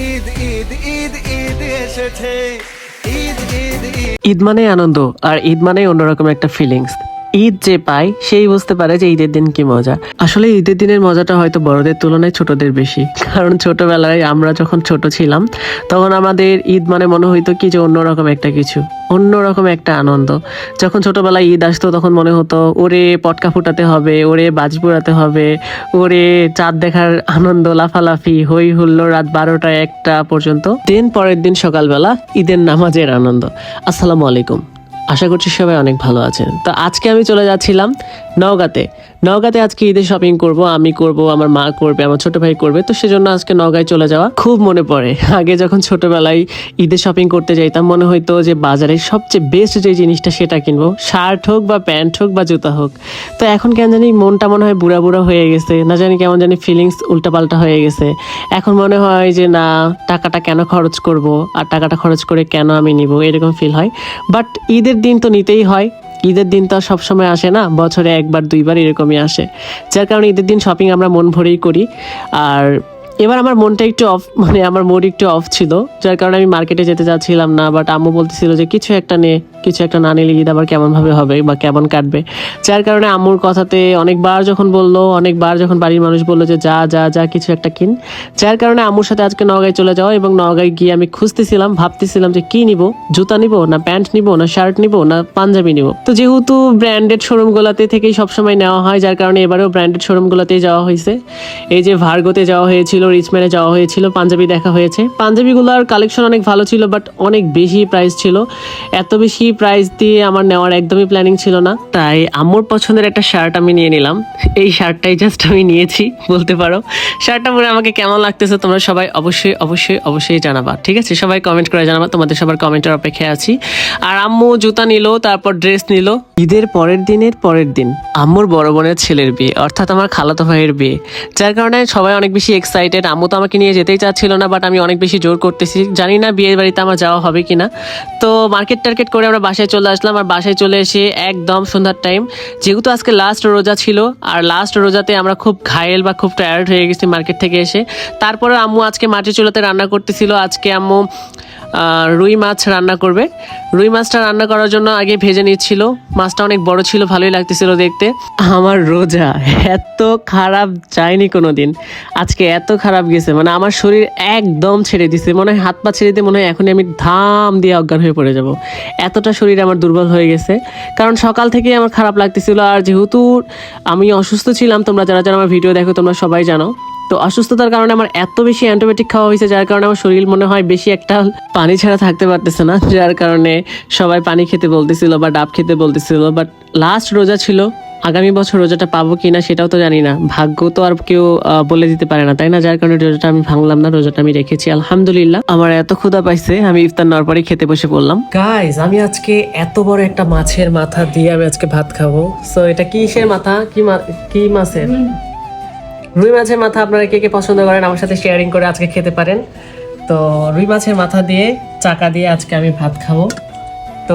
ঈদ ঈদ ঈদ ঈদ এসেছে। ঈদ মানে আনন্দ আর ঈদ মানে অন্যরকম একটা ফিলিংস ঈদ যে পায়, সেই বুঝতে পারে যে ঈদের দিন কি মজা। আসলে ঈদের দিনের মজাটা হয়তো বড়দের তুলনায় ছোটদের বেশি। কারণ ছোটবেলায় আমরা যখন ছোট ছিলাম, তখন আমাদের ঈদ মানে মনে হইতো কি যে অন্যরকম একটা কিছু, অন্যরকম একটা আনন্দ। যখন ছোটবেলায় ঈদ আসতো, তখন মনে হতো, ওরে, পটকা ফুটাতে হবে, ওরে, বাজ পোড়াতে হবে, ওরে, চাঁদ দেখার আনন্দ লাফালাফি হই হুল্লো রাত বারোটা একটা পর্যন্ত। দিন পরের দিন সকালবেলা ঈদের নামাজের আনন্দ। আসসালামু আলাইকুম। আশা করছি সবাই অনেক ভালো আছেন। তো আজকে আমি চলে যাচ্ছিলাম নওগাঁতে। নওগাঁতে আজকে ঈদের শপিং করব, আমি করব, আমার মা করবে, আমার ছোট ভাই করবে। তো সেজন্য আজকে নওগাঁয় চলে যাওয়া খুব মনে পড়ে। আগে যখন ছোটবেলায় ঈদের শপিং করতে যাইতাম, মনে হইতো যে বাজারে সবচেয়ে বেস্ট যে জিনিসটা সেটা কিনবো। শার্ট হোক বা প্যান্ট হোক বা জুতা হোক। তো এখন কেন জানি মনটা মনে হয় বুড়া বুড়া হয়ে গেছে। না জানি কেমন জানি ফিলিংস উল্টাপাল্টা হয়ে গেছে। এখন মনে হয় যে না, টাকাটা কেন খরচ করব? আর টাকাটা খরচ করে কেন আমি নিব? এরকম ফিল হয়। বাট ঈদের দিন তো নিতেই হয়। ঈদের দিন তো সবসময় আসে না, বছরে একবার, দুইবার এরকমই আসে। যার কারণে ঈদের দিন শপিং আমরা মন ভরেই করি। আর এবার আমার মনটা একটু অফ মানে আমার মুড একটু অফ ছিল, যার কারণে আমি মার্কেটে যেতে চাচ্ছিলাম না বাট আম্মু বলতেছিল যে কিছু একটা নে। কিছু একটা না নিলে ঈদ আবার কেমনভাবে হবে বা কেমন কাটবে? যার কারণে আম্মুর কথাতে অনেকবার যখন বলল, অনেকবার যখন বাড়ির মানুষ বলল যে, যা যা যা, কিছু একটা কিন। যার কারণে আম্মুর সাথে আজকে নগাঁয় চলে যাওয়া এবং নগাঁয় গিয়ে আমি খুঁজতেছিলাম, ভাবতেছিলাম যে, কি নিব? জুতা নিব? না প্যান্ট নিব? না শার্ট নিব? না পাঞ্জাবি নিব? তো যেহেতু ব্র্যান্ডেড শোরুমগুলোতে থেকেই সবসময় নেওয়া হয়, যার কারণে এবারেও ব্র্যান্ডেড শোরুমগুলোতেই যাওয়া হয়েছে। এই যে ভার্গোতে যাওয়া হয়েছিল, রিচম্যানে যাওয়া হয়েছিল, পাঞ্জাবি দেখা হয়েছে। পাঞ্জাবিগুলোর কালেকশন অনেক ভালো ছিল বাট অনেক বেশি প্রাইস ছিল। এত বেশি প্রাইস দিয়ে আমার নেওয়ার একদমই প্ল্যানিং ছিল না। তাই আম্মুর পছন্দের একটা শার্ট আমি নিয়ে নিলাম। এই শার্টটাই জাস্ট আমি নিয়েছি, বলতে পারো। শার্টটা পরে আমাকে কেমন লাগতেছে তোমরা সবাই অবশ্যই অবশ্যই অবশ্যই জানাবা, ঠিক আছে? সবাই কমেন্ট করে জানাবা, তোমাদের সবার কমেন্টের অপেক্ষায় আছি। আর আম্মু জুতা নিল, তারপর ড্রেস নিল। ঈদের পরের দিনের পরের দিন আম্মুর বড় বোনের ছেলের বিয়ে, অর্থাৎ আমার খালাতো ভাইয়ের বিয়ে। যার কারণে সবাই অনেক বেশি এক্সাইটেড আম্মু তো আমাকে নিয়ে যেতেই চাচ্ছিল না বাট আমি অনেক বেশি জোর করতেছি। জানি না বিয়ের বাড়িতে আমার যাওয়া হবে কিনা। তো মার্কেট টার্কেট করে আমরা বাসায় চলে আসলাম আর বাসায় চলে এসে একদম সন্ধ্যার টাইম যেহেতু আজকে লাস্ট রোজা ছিল, আর লাস্ট রোজাতে আমরা খুব ঘায়েল বা খুব টায়ার্ড হয়ে গেছি মার্কেট থেকে এসে। তারপরে আম্মু আজকে মাটির চুলাতে রান্না করতেছিল। আজকে আম্মু রুই মাছ রান্না করবে। রুই মাছটা রান্না করার জন্য আগে ভেজে নিচ্ছিল। মাছটা অনেক বড় ছিল, ভালোই লাগতেছিল দেখতে। আমার রোজা এত খারাপ যায়নি কোনো দিন আজকে এত খারাপ গেছে মানে আমার শরীর একদম ছেড়ে দিছে। মনে হয় হাত পা ছেড়ে দিতে মনে হয় এখনই আমি ধাম দিয়ে অজ্ঞান হয়ে পড়ে যাব। এতটা শরীর আমার দুর্বল হয়ে গেছে। কারণ সকাল থেকেই আমার খারাপ লাগতেছিল। আর যেহেতু আমি অসুস্থ ছিলাম, তোমরা যারা যারা আমার ভিডিও দেখো, তোমরা সবাই জানো। তো অসুস্থতার কারণে আমার এত বেশি অ্যান্টিবায়োটিক খাওয়া হয়েছে যার কারণে আমার শরীর মনে হয় বেশি একটা পানি ছাড়া থাকতে পারতেছে না যার কারণে সবাই পানি খেতে বলতেছিল বা ডাব খেতে বলতেছিল। বাট লাস্ট রোজা ছিল আগামী বছর রোজাটা পাবো কিনা সেটাও তো জানি না। ভাগ্য তো আর কেউ আহ, বলে দিতে পারে না তাই না? যার কারণে রোজাটা আমি ভাঙলাম না রোজাটা আমি রেখেছি আলহামদুলিল্লাহ। আমার এত ক্ষুধা পাইছে আমি ইফতার নেওয়ার পরে খেতে বসে পড়লাম। গাইজ আমি আজকে এত বড় একটা মাছের মাথা দিয়ে আমি আজকে ভাত খাব। সো এটা কিসের মাথা? কি মা- কি মাছের? রুই মাছের মাথা আপনারা কে কে পছন্দ করেন আমার সাথে শেয়ারিং করে আজকে খেতে পারেন। তো রুই মাছের মাথা দিয়ে, চাকা দিয়ে আজকে আমি ভাত খাব। তো